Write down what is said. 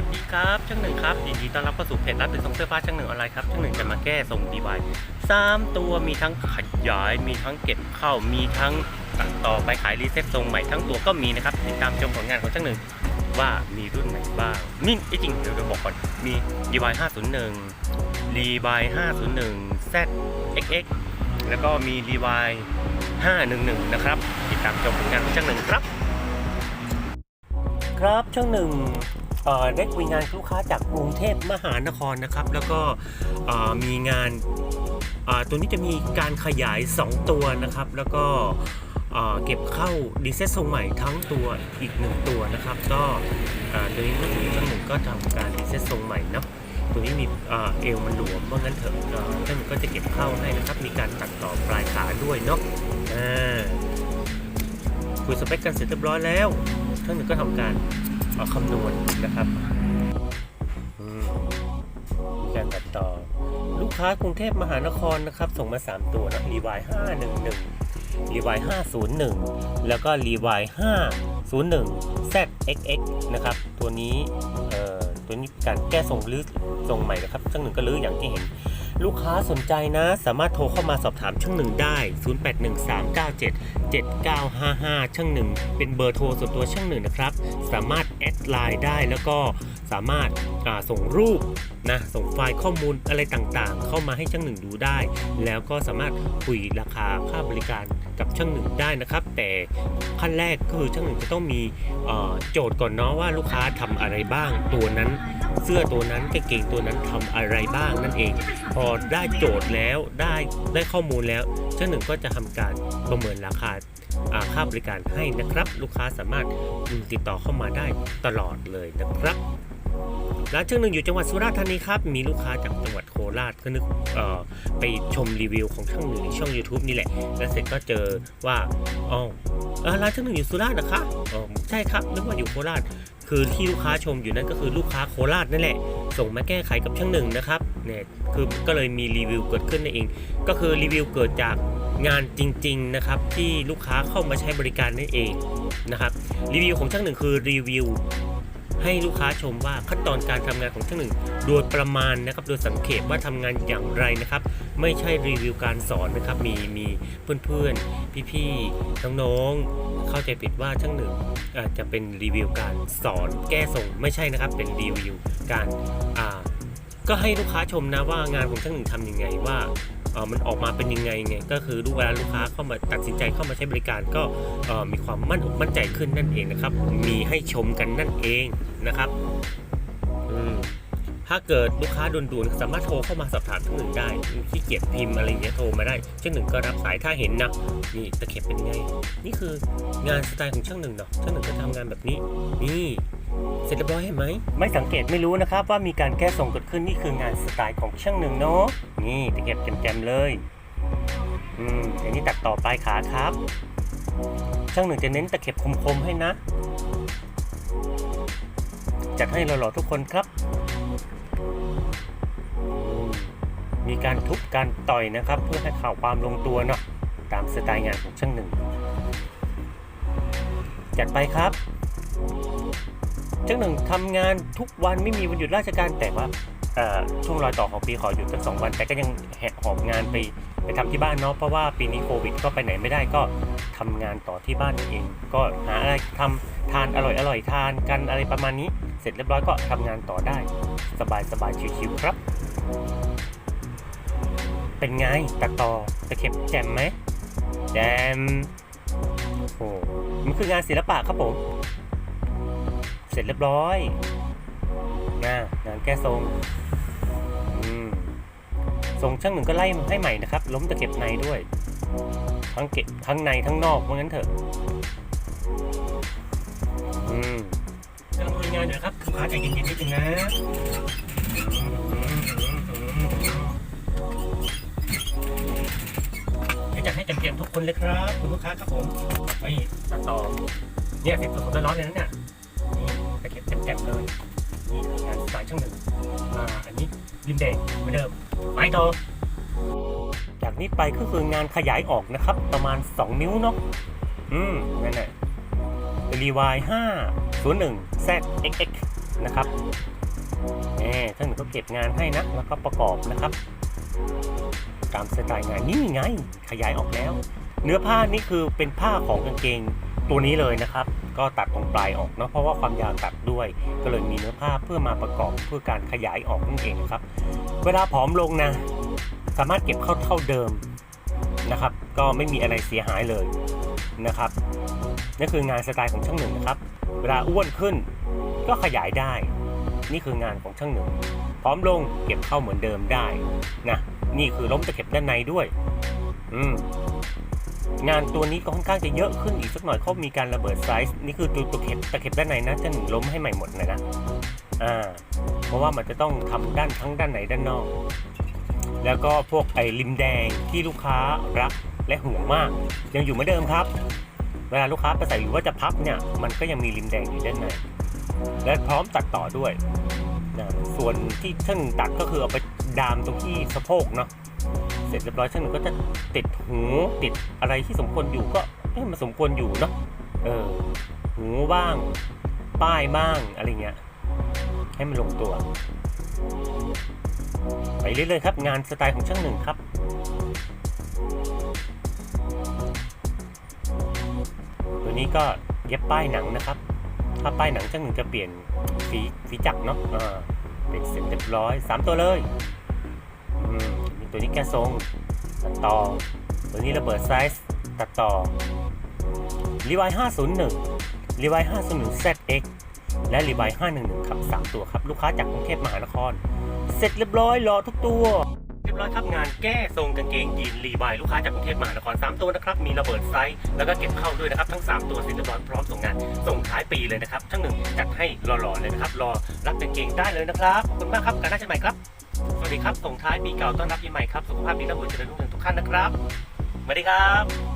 วัสดีครับช่างหนึ่งครับยินดีต้อนรับเข้าสู่เพจรับเป็นส่งเสื้อผ้าช่างหนึ่งออนไลน์ครับช่างหนึ่งจะมาแก้ส่งดีไวสามตัวมีทั้งขยาย มีทั้งเก็บเข้ามีทั้งตัดต่อไปขายรีเซ็ตทรงใหม่ทั้งตัวก็มีนะครับติดตามชมผลงานของช่างหนึ่งว่ามีรุ่นไหนบ้างนี่จริงเดี๋ยวจะบอกก่อนมีดีไว501รีไว501 ZXX แล้วก็มีรีไว511 นะครับ ติดตามชมผลงานของช่างหนึ่งครับ ครับช่างหนึ่ง ได้คุยงานลูกค้าจากกรุงเทพมหานครนะครับ แล้วก็มีงานตัวนี้จะมีการขยาย 2 ตัวนะครับ แล้วก็เก็บเข้าดีเซตทรงใหม่ทั้งตัวอีก 1 ตัวนะครับ ก็ตัวนี้ก็ถือช่างหนึ่งก็ทำการดีเซตทรงใหม่เนาะตัวนี้มีเอ่อเอวมันหลวมเพราะงั้นเถอะท่างหนึ่งก็จะเก็บเข้าให้นะครับ มีการตัดต่อปลายขาด้วยเนาะคุยสเปคกันเสร็จเรียบร้อยแล้วช่างหนึ่งก็ทำการ เอาคำนวณนะครับมีการตัดต่อ ลูกค้ากรุงเทพมหานครนะครับ ส่งมา 3 ตัวนะรีวาย511รีวาย501 แล้วก็รีวาย501 ZXX นะครับ ตัวนี้เอ่อตัวนี้การแก้ส่งหรือส่งใหม่นะครับช่างหนึ่งก็ลื้ออย่างที่เห็น ลูกค้าสนใจนะสามารถโทรเข้ามาสอบถามช่างหนึ่งได้ 0813977955 ช่างหนึ่งเป็นเบอร์โทรส่วนตัวช่างหนึ่งนะครับ สามารถแอดไลน์ได้แล้วก็สามารถาส่งรูปนะส่งไฟล์ข้อมูลอะไรต่างๆ เข้ามาให้ช่างหนึ่งดูได้ แล้วก็สามารถคุยราคาค่าบริการกับช่างหนึ่งได้นะครับ แต่ขั้นแรกก็คือช่างหนึ่งจะต้องมีโจทย์ก่อนเนาะว่าลูกค้าทำอะไรบ้างตัวนั้น เสื้อตัวนั้นกางเกงตัวนั้นทำอะไรบ้างนั่นเอง พอได้โจทย์แล้วได้ได้ข้อมูลแล้วเจ้าหนึ่งก็จะทำการประเมินราคาค่าบริการให้นะครับ ลูกค้าสามารถติดต่อเข้ามาได้ตลอดเลยนะครับ ร้านเช่างหนึ่งอยู่จังหวัดสุราษฎร์ธานีครับมีลูกค้าจากจังหวัดโคราชก็นึกเออไปชมรีวิวของช่างหนึ่งในช่อง YouTube นี่แหละ แล้วเสร็จก็เจอว่าอ๋อร้านเช่างหนึ่งอยู่สุราษฎร์นะคะอ๋อใช่ครับนึกว่าอยู่โคราชคือที่ลูกค้าชมอยู่นั่นก็คือลูกค้าโคราชนั่นแหละ ส่งมาแก้ไขกับช่างหนึ่งนะครับเนี่ยคือก็เลยมีรีวิวเกิดขึ้นนั่นเอง ก็คือรีวิวเกิดจากงานจริง ๆนะครับ ที่ลูกค้าเข้ามาใช้บริการนั่นเองนะครับรีวิวของช่างหนึ่งคือรีวิว ให้ลูกค้าชมว่าขั้นตอนการทำงานของช่างหนึ่งโดยประมาณนะครับโดยสังเกตว่าทำงานอย่างไรนะครับ ไม่ใช่รีวิวการสอนนะครับ มีมีเพื่อนๆพี่ๆน้องๆเข้าใจผิดว่าช่างหนึ่งจะเป็นรีวิวการสอนแก้ส่งไม่ใช่นะครับ เป็นรีวิวการอ่าก็ให้ลูกค้าชมนะว่างานของช่างหนึ่งทำยังไงว่า มันออกมาเป็นยังไงไงก็คือลูกเวลาลูกค้าเข้ามาตัดสินใจเข้ามาใช้บริการก็มีความมั่นอกมั่นใจขึ้นนั่นเองนะครับ มีให้ชมกันนั่นเองนะครับ อืม ถ้าเกิดลูกค้าด่วนๆสามารถโทรเข้ามาสอบถามช่างหนึ่งได้ขี้เกียจพิมพ์อะไรอย่างเงี้ยโทรมาได้ช่างหนึ่งก็รับสายถ้าเห็นนะนี่ตะเข็บเป็นไง นี่คืองานสไตล์ของช่างหนึ่งเนาะช่างหนึ่งก็ทำงานแบบนี้ นี่เสร็จเรียบร้อยเห็นไหมไม่สังเกตไม่รู้นะครับว่ามีการแก้ส่งเกิดขึ้นนี่คืองานสไตล์ของช่างหนึ่งเนาะนี่ตะเข็บแจมๆเลยอืมอันนี้ตัดต่อปลายขาครับ ช่างหนึ่งจะเน้นตะเข็บคมๆให้นะ จัดให้หล่อๆทุกคนครับ มีการทุบการต่อยนะครับ เพื่อให้ข่าวความลงตัวเนาะตามสไตล์งานของช่างหนึ่งจัดไปครับช่างหนึ่งทำงานทุกวันไม่มีวันหยุดราชการแต่ว่าช่วงรอยต่อของปีขอหยุดสักสองวัน แต่ก็ยังแหะหอบงานไปไปทำที่บ้านเนาะเพราะว่าปีนี้โควิดก็ไปไหนไม่ได้ก็ทำงานต่อที่บ้านเอง ก็หาอะไรทำทานอร่อยอร่อยทานกันอะไรประมาณนี้ เสร็จเรียบร้อยก็ทำงานต่อได้ สบายสบายชิวๆครับ เป็นไงตัดต่อตะเข็บแจ่มไหมแจ่มโอ้มันคืองานศิลปะครับผม เสร็จเรียบร้อยนะงานแก้ทรงทรงช่างหนึ่งก็ไล่ให้ใหม่นะครับ ล้มตะเข็บในด้วย ทั้งเก็บทั้งในทั้งนอกว่างั้นเถอะอืมกำลังคุยงานอยู่นะครับลูกค้าใจเย็นๆนิดนึงนะ เต็มๆทุกคนเลยครับ คุณลูกค้าครับผมไปตัดต่อเนี่ยเสร็จสดๆร้อนๆเลยนะเนี่ยนี่ตะเข็บแจ่มๆเลยนี่งานสไตล์ช่างหนึ่งอ่าอันนี้ดินแดงเหมือนเดิมไปต่อจากนี้ไปก็คืองานขยายออกนะครับ ประมาณ 2 นิ้วเนาะอืมนั่นแหละรีวาย5 0 1 ZXX นะครับแหมช่างหนึ่งก็เก็บงานให้นะ แล้วก็ประกอบนะครับ ตามสไตล์งานนี่ไง ขยายออกแล้ว เนื้อผ้านี่คือเป็นผ้าของกางเกงตัวนี้เลยนะครับ ก็ตัดตรงปลายออกเนาะเพราะว่าความยาวตัดด้วย ก็เลยมีเนื้อผ้าเพื่อมาประกอบเพื่อการขยายออกนั่นเองนะครับ เวลาผอมลงนะ สามารถเก็บเข้าเท่าเดิมนะครับ ก็ไม่มีอะไรเสียหายเลยนะครับนั่คืองานสไตล์ของช่างหนึ่งนะครับ เวลาอ้วนขึ้นก็ขยายได้ นี่คืองานของช่างหนึ่งพร้อมลงเก็บเข้าเหมือนเดิมได้นะ นี่คือล้มตะเข็บด้านในด้วย อืมงานตัวนี้ก็ค่อนข้างจะเยอะขึ้นอีกสักหน่อยเขามีการระเบิดไซส์นี่คือตัวตะเข็บตะเข็บด้านในนะจะหนึ่งล้มให้ใหม่หมดเลยนะอ่าเพราะว่ามันจะต้องทำด้านทั้งด้านในด้านนอก แล้วก็พวกไอ้ริมแดงที่ลูกค้ารักและห่วงมาก ยังอยู่เหมือนเดิมครับ เวลาลูกค้าไปใส่หรือว่าจะพับเนี่ย มันก็ยังมีริมแดงอยู่ด้านในและพร้อมตัดต่อด้วยนะส่วนที่ช่างหนึ่งตัดก็คือเอาไป ดามตรงที่สะโพกเนาะเสร็จเรียบร้อยช่างหนึ่งก็จะติดหูติดอะไรที่สมควรอยู่ก็เอ๊ะมันสมควรอยู่เนาะเออหูบ้าง ป้ายบ้างอะไรเงี้ยให้มันลงตัว ไปเรื่อยๆครับ งานสไตล์ของช่างหนึ่งครับตัวนี้ก็เย็บป้ายหนังนะครับ ถ้าป้ายหนังช่างหนึ่งจะเปลี่ยนสีสีจักเนาะอ่าเป็นเสร็จเรียบร้อยสามตัวเลย ตัวนี้แก้ทรง ตัดต่อ ตัวนี้ระเบิดไซส์ ตัดต่อรีวาย501รีวาย501 ZX และรีวาย511ครับสามตัวครับ ลูกค้าจากกรุงเทพมหานคร เสร็จเรียบร้อยรอทุกตัว เรียบร้อยครับงานแก้ทรงกางเกงยีนรีบายลูกค้าจากกรุงเทพมหานคร 3 ตัวนะครับ มีระเบิดไซส์ แล้วก็เก็บเข้าด้วยนะครับ ทั้ง 3 ตัวเสร็จเรียบร้อยพร้อมส่งงาน ส่งท้ายปีเลยนะครับ ทั้งหนึ่งจัดให้รอๆเลยนะครับ รอรับกางเกงได้เลยนะครับ ขอบคุณมากครับ การหน้าเช่นใหม่ครับ วัสดีครับส่งท้ายปีเก่าต้อนรับปีใหม่ครับ สุขภาพดีและหัวใจรุ่งเรืองทุกท่านนะครับสวัสดีครับ